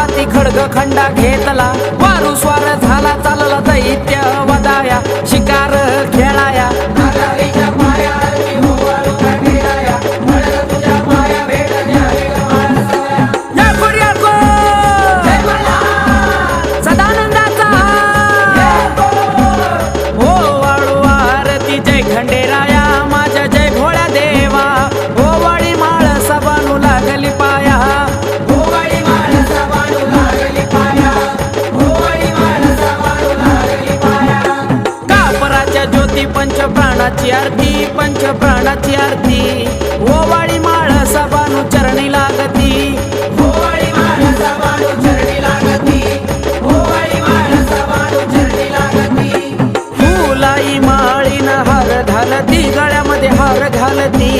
हाती खडग खंडा घेतला. वारू स्वार झाला चालला दैत्य वदाया शिकार खेळा ज्योती पंचप्राणाची आरती पंचप्राणाची आरती. ओवाळी माळ सबानू चरणी लागती. ओवाळी माळ सबानू लागती. ओवाळी माळ चरणी लागती. फुलाई माळीन हार घालती गळ्यामध्ये हार घालती.